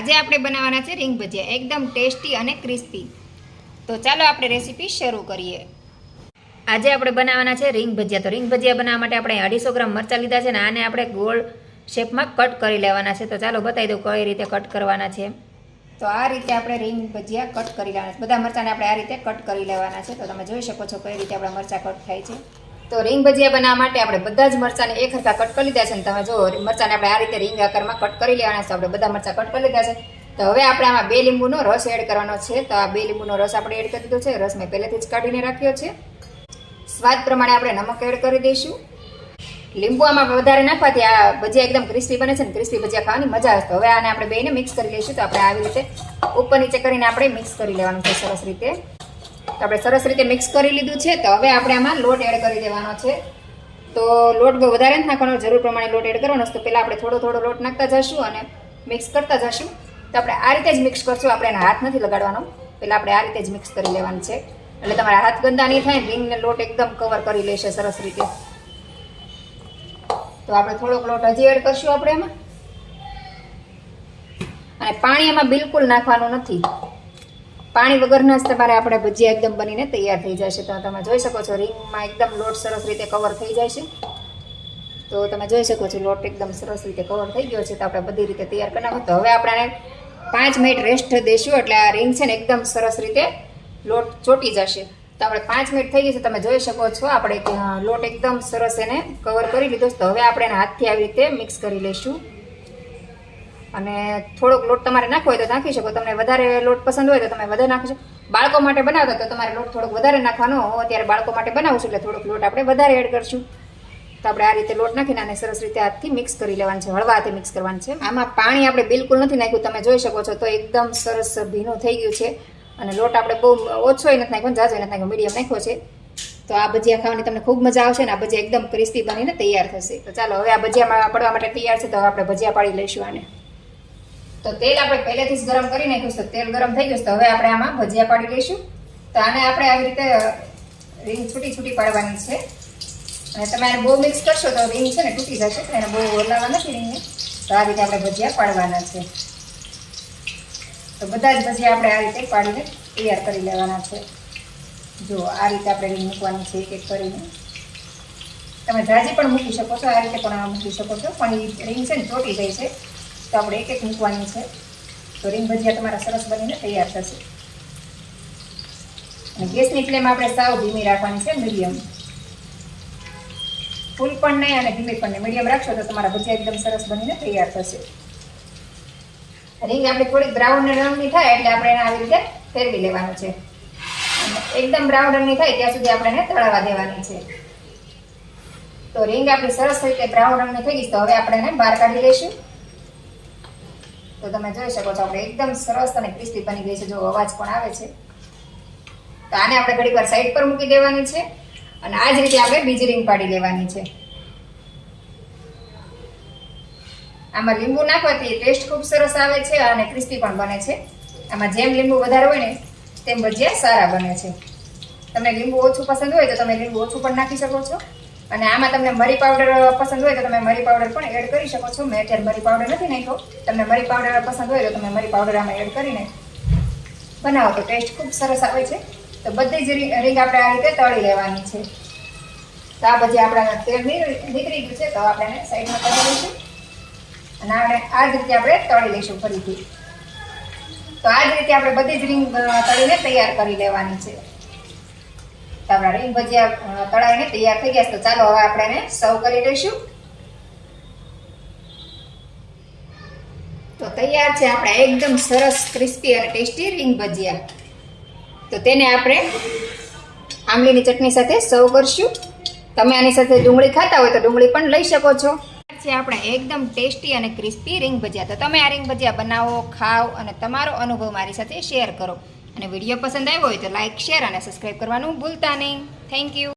આજે આપણે બનાવવાના છે રીંગ ભજીયા, એકદમ ટેસ્ટી અને ક્રિસ્પી. તો ચાલો આપણે રેસીપી શરૂ કરીએ. આજે આપણે બનાવવાના છે રીંગ ભજીયા. તો રીંગ ભજીયા બનાવવા માટે આપણે અઢીસો ગ્રામ મરચાં લીધા છે ને આને આપણે ગોળ શેપમાં કટ કરી લેવાના છે. તો ચાલો બતાવી દઉં કઈ રીતે કટ કરવાના છે. તો આ રીતે આપણે રીંગ ભજીયા કટ કરી લેવાના છે. બધા મરચાંને આપણે આ રીતે કટ કરી લેવાના છે. તો તમે જોઈ શકો છો કઈ રીતે આપણા મરચાં કટ થાય છે. તો રીંગ ભજીયા બનાવવા માટે આપણે બધા જ મરચાંને એક હરખા કટ કરી લીધા છે ને તમે જો મરચાંને આપણે આ રીતે રીંગ આકારમાં કટ કરી લેવાના છે. આપણે બધા મરચાં કટ કરી લીધા છે. તો હવે આપણે આમાં બે લીંબુનો રસ એડ કરવાનો છે. તો આ બે લીંબુનો રસ આપણે એડ કરી દીધો છે. રસ મેં પહેલેથી જ કાઢીને રાખ્યો છે. સ્વાદ પ્રમાણે આપણે નમક એડ કરી દઈશું. લીંબુ આમાં વધારે નાખવાથી આ ભજીયા એકદમ ક્રિસ્પી બને છે ને ક્રિસ્પી ભજીયા ખાવાની મજા આવે તો હવે આને આપણે બેને મિક્સ કરી લઈશું. તો આપણે આવી રીતે ઉપર નીચે કરીને આપણે મિક્સ કરી લેવાનું છે સરસ રીતે. તો આપણે સરસ રીતે મિક્સ કરી લીધું છે. તો હવે આપણે આમાં લોટ એડ કરી દેવાનો છે. તો લોટ બહુ વધારે નથી નાખવાનો, જરૂર પ્રમાણે લોટ એડ કરવાનો છે. તો પહેલાં આપણે થોડો થોડો લોટ નાખતા જશું અને મિક્સ કરતા જશું. તો આપણે આ રીતે જ મિક્સ કરશું. આપણે એના હાથ નથી લગાડવાનો. પહેલાં આપણે આ રીતે જ મિક્સ કરી લેવાનું છે. એટલે તમારા હાથ ગંદા નહીં થાય રીંગને લોટ એકદમ કવર કરી લેશે સરસ રીતે. તો આપણે થોડોક લોટ હજી એડ કરશું આપણે એમાં અને પાણી એમાં બિલકુલ નાખવાનું નથી. પાણી વગરના જ તમારે આપણે ભજીયા એકદમ બનીને તૈયાર થઈ જશે તો તમે જોઈ શકો છો, રીંગમાં એકદમ લોટ સરસ રીતે કવર થઈ જાય છે. તો તમે જોઈ શકો છો, લોટ એકદમ સરસ રીતે કવર થઈ ગયો છે. તો આપણે બધી રીતે તૈયાર કરી નાખો. તો હવે આપણે પાંચ મિનિટ રેસ્ટ દઈશું એટલે આ રીંગ છે ને એકદમ સરસ રીતે લોટ ચોટી જશે. તો આપણે પાંચ મિનિટ થઈ ગઈ છે, તમે જોઈ શકો છો, આપણે લોટ એકદમ સરસ એને કવર કરી લીધો તો હવે આપણે એને હાથથી આવી રીતે મિક્સ કરી લઈશું. અને થોડોક લોટ તમારે નાખવો હોય તો નાખી શકો. તમને વધારે લોટ પસંદ હોય તો તમે વધારે નાખી શકો. બાળકો માટે બનાવતા તો તમારે લોટ થોડોક વધારે નાખવાનો અત્યારે બાળકો માટે બનાવું છું એટલે થોડોક લોટ આપણે વધારે એડ કરશું. તો આપણે આ રીતે લોટ નાખીને આને સરસ રીતે હાથથી મિક્સ કરી લેવાનું છે. હળવા હાથે મિક્સ કરવાનું છે. આમાં પાણી આપણે બિલકુલ નથી નાખ્યું. તમે જોઈ શકો છો તો એકદમ સરસ ભીનું થઈ ગયું છે. અને લોટ આપણે બહુ ઓછો નથી નાખ્યો જાજો નથી નાખ્યો. મીડિયમ નાખ્યો છે. તો આ ભજીયા ખાવાની તમને ખૂબ મજા આવશે ને આ ભજીયા એકદમ ક્રિસ્પી બનીને તૈયાર થશે. તો ચાલો હવે આ ભજીયામાં પડવા માટે તૈયાર છે તો આપણે ભજીયા પાડી લઈશું આને. તો તેલ આપણે પહેલેથી જ ગરમ કરી નાખ્યું છે. તેલ ગરમ થઈ ગયું છે. તો હવે આપણે આમાં ભજીયા પાડી લઈશું. તો આને આપણે આવી રીતે રીંગ છૂટી છૂટી પાડવાની છે. અને તમે આને બહુ મિક્સ કરશો તો રીંગ છે ને તૂટી જશે, તો એને બહુ હલાવવા નથી રીંગને. તો આ રીતે આપણે ભજીયા પાડવાના છે. તો બધા જ ભજીયા આપણે આ રીતે પાડીને તૈયાર કરી લેવાના છે. જો આ રીતે આપણે રીંગ મૂકવાની છે એક એક કરીને. તમે જાજી પણ મૂકી શકો છો, આ રીતે પણ મૂકી શકો છો. પણ એ રીંગ છે ને ચોટી જાય છે. તો આપણે એક એક મૂકવાની છે. તો રીંગ ભજીયા તમારા સરસ બનીને તૈયાર થશે. અને ગેસની ફ્લેમ આપણે સાવ ધીમી રાખવાની છે, મીડિયમ. ફૂલ પણ નહીં અને ધીમી પણ નહીં. મીડિયમ રાખશો તો તમારા ભજીયા એકદમ સરસ બનીને તૈયાર થશે. રીંગ આપણે થોડીક બ્રાઉન રંગની થાય એટલે આપણે એને આવી રીતે ફેરવી લેવાનું છે. એકદમ બ્રાઉન રંગની થાય ત્યાં સુધી આપણે એને તળાવવા દેવાની છે. તો રીંગ આપણી સરસ રીતે બ્રાઉન રંગની થઈ ગઈ તો હવે આપણે એને બહાર કાઢી લઈશું. તો તમે જોઈ શકો છો, આપણે એકદમ સરસ અને ક્રિસ્પી બની ગઈ છે, જો અવાજ પણ આવે છે. તો આને આપણે ઘડીક વાર સાઈડ પર મૂકી દેવાની છે અને આ જ રીતે આપણે બીજી રીંગ પાડી લેવાની છે. આમાં લીંબુ નાખવાથી ટેસ્ટ ખૂબ સરસ આવે છે અને ક્રિસ્પી પણ બને છે. આમાં જેમ લીંબુ વધારે હોય ને, તેમ ભજીયા સારા બને છે. તમને લીંબુ ઓછું પસંદ હોય તો તમે લીંબુ ઓછું પણ નાખી શકો છો. અને આમાં તમને મરી પાવડર પસંદ હોય તો તમે મરી પાવડર પણ એડ કરી શકો છો. મેં અત્યારે મરી પાવડર નથી નાખ્યો. તમને મરી પાવડર પસંદ હોય તો તમે મરી પાવડર આમાં એડ કરીને બનાવો. તો ટેસ્ટ ખૂબ સરસ આવે છે. તો બધી જ રીંગ આપણે આ રીતે તળી લેવાની છે. તો આ પછી આપણા તેલ નીકળી ગયું છે. તો આપણે સાઈડમાં કરી લઈશું. અને આપણે આ જ રીતે આપણે તળી લઈશું ફરીથી. તો આ જ રીતે આપણે બધી જ રીંગ તળીને તૈયાર કરી લેવાની છે. તો આપણા રીંગ ભજીયા તળાઈને તૈયાર થઈ ગયા તો ચાલો હવે આપણે એને સર્વ કરી લઈશું. તો તૈયાર છે આપણા એકદમ સરસ ક્રિસ્પી અને ટેસ્ટી રીંગ ભજીયા. તો તેને આપણે આંબલીની ચટણી સાથે સર્વ કરશું. તમે આની સાથે ડુંગળી ખાતા હોય તો ડુંગળી પણ લઈ શકો છો. છે આપણે એકદમ ટેસ્ટી અને ક્રિસ્પી રીંગ ભજીયા. તો તમે આ રીંગ ભજીયા બનાવો, ખાઓ અને તમારો અનુભવ મારી સાથે શેર કરો. અને વીડિયો પસંદ આવ્યો હોય તો લાઇક શેર અને સબસ્ક્રાઈબ કરવાનું ભૂલતા નહીં. Thank you